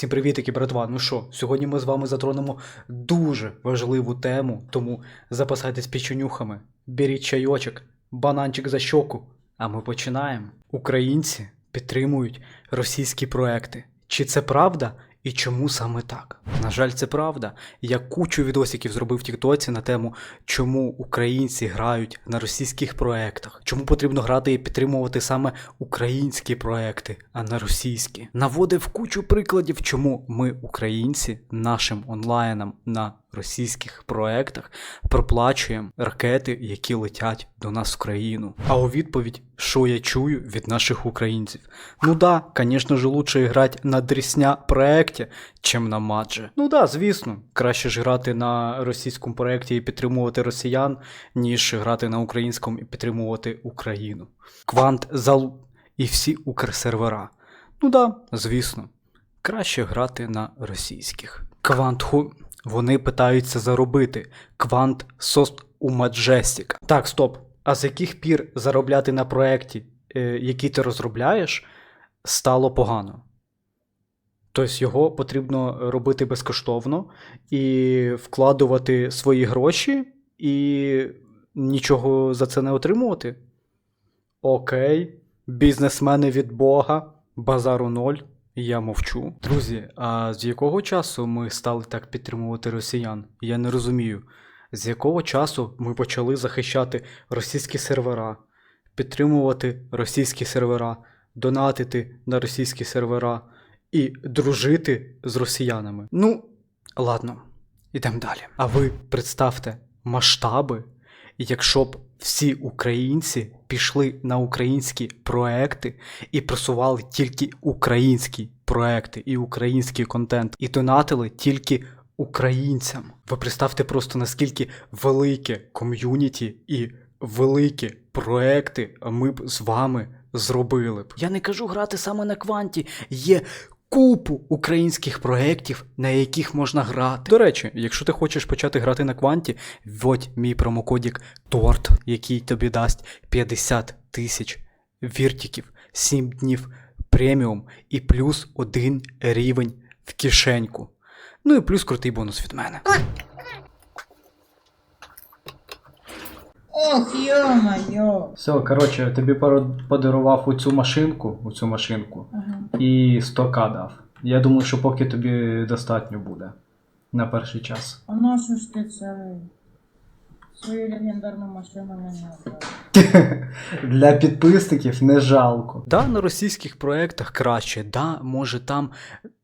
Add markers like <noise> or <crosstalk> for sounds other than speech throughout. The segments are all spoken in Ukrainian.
Всім привітики, братва. Ну що, сьогодні ми з вами затронемо дуже важливу тему, тому запасайтесь печенюхами, беріть чайочок, бананчик за щоку. А ми починаємо. Українці підтримують російські проекти. Чи це правда? І чому саме так? На жаль, це правда. Я кучу відосиків зробив в Тіктоці на тему, чому українці грають на російських проектах, чому потрібно грати і підтримувати саме українські проекти, а не російські. Наводив кучу прикладів, чому ми, українці, нашим онлайнам на російських проектах проплачуємо ракети, які летять до нас в країну. А у відповідь, що я чую від наших українців? Ну да, звісно ж, лучше грати на дрісня проекті, чим на мадже. Ну да, звісно, краще ж грати на російському проекті і підтримувати росіян, ніж грати на українському і підтримувати Україну. Квант зал і всі укрсервера. Ну да, звісно, краще грати на російських. Квант ху. Вони питаються заробити. Квант сос у Маджестіка. Так, стоп. А з яких пір заробляти на проєкті, е, який ти розробляєш, стало погано? Тобто його потрібно робити безкоштовно і вкладувати свої гроші і нічого за це не отримувати? Окей, бізнесмени від Бога, базару ноль. Я мовчу. Друзі, а з якого часу ми стали так підтримувати росіян? Я не розумію. З якого часу ми почали захищати російські сервера, підтримувати російські сервера, донатити на російські сервера і дружити з росіянами? Ну, ладно, ідемо далі. А ви представте масштаби, якщо б всі українці пішли на українські проекти і просували тільки українські проекти і український контент, і донатили тільки українцям. Ви представте просто наскільки велике ком'юніті і великі проекти ми б з вами зробили б. Я не кажу грати саме на кванті. Є купу українських проєктів, на яких можна грати. До речі, якщо ти хочеш почати грати на кванті, вводь мій промокодік торт, який тобі дасть 50 тисяч віртіків, 7 днів преміум і плюс один рівень в кишеньку. Ну і плюс крутий бонус від мене. Ох, йо-майо. Все, коротше, я тобі подарував оцю машинку, оцю машинку, Ага. і 100к дав. Я думаю, що поки тобі достатньо буде на перший час. А на що ж ти це свою легендарну машину не? <laughs> Для підписників не жалко. Да, на російських проєктах краще, да, може там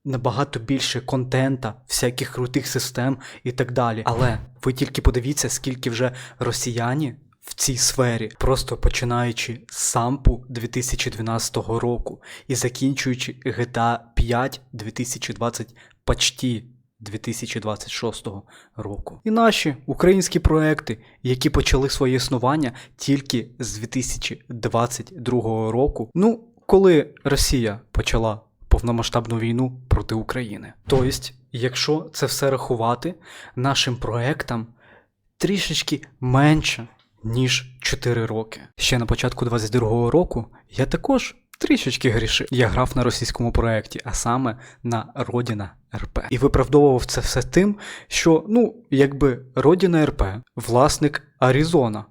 набагато більше контента, всяких крутих систем і так далі. Але ви тільки подивіться, скільки вже росіяни в цій сфері, просто починаючи з сампу 2012 року і закінчуючи GTA 5 2020 почти 2026 року. І наші українські проекти, які почали своє існування тільки з 2022 року. Ну, коли Росія почала повномасштабну війну проти України. Тобто, якщо це все рахувати, нашим проектам трішечки менше, ніж 4 роки. Ще на початку 22-го року я також трішечки грішив. Я грав на російському проєкті, а саме на Родіна РП. І виправдовував це все тим, що, ну, якби Родіна РП, власник Аризона.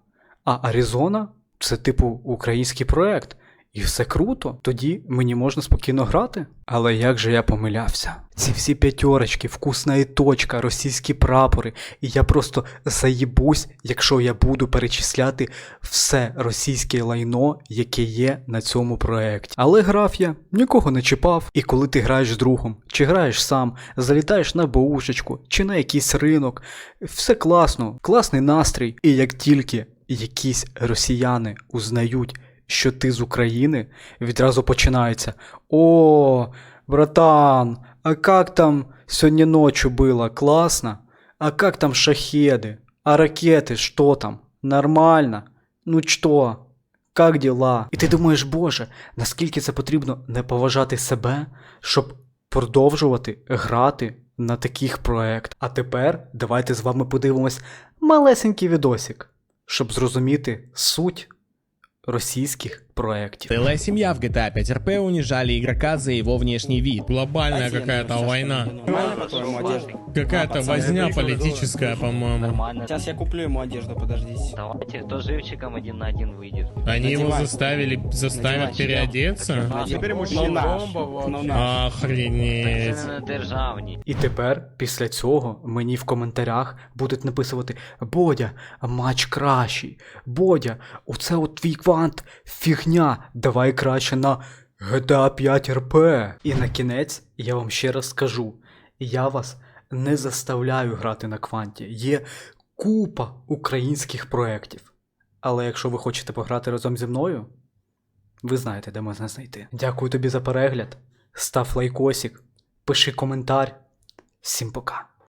А Аризона це типу український проєкт. І все круто, тоді мені можна спокійно грати. Але як же я помилявся? Ці всі п'ятерочки, вкусна і точка, російські прапори, і я просто заїбусь, якщо я буду перечисляти все російське лайно, яке є на цьому проєкті. Але грав я, нікого не чіпав. І коли ти граєш з другом, чи граєш сам, залітаєш на баушечку, чи на якийсь ринок, все класно, класний настрій. І як тільки якісь росіяни узнають, що ти з України, відразу починається. О, братан, а как там сьогодні ночью было? Классно? А как там шахеды? А ракети, що там? Нормально? Ну що? Как дела? І ти думаєш, Боже, наскільки це потрібно не поважати себе, щоб продовжувати грати на таких проєктах. А тепер давайте з вами подивимось малесенький відосик, щоб зрозуміти суть російських проєктів. Целая семья в GTA 5 RP унижали игрока за его внешний вид. Глобальная какая-то война. Какая-то возня политическая, по-моему. Сейчас я куплю ему одежду, подождите. Давайте, кто живчиком один на один выйдет. Они его заставили, заставят переодеться? А теперь мужчина. наш. Ну. Охренеть. Державні. І тепер, після цього, мені в коментарях будуть написувати Бодя, матч кращий. Бодя, оце от твій квант фігня. Давай краще на GTA 5 RP. І на кінець я вам ще раз скажу: я вас не заставляю грати на кванті. Є купа українських проєктів. Але якщо ви хочете пограти разом зі мною, ви знаєте, де можна знайти. Дякую тобі за перегляд. Став лайкосик, пиши коментар. Всім пока.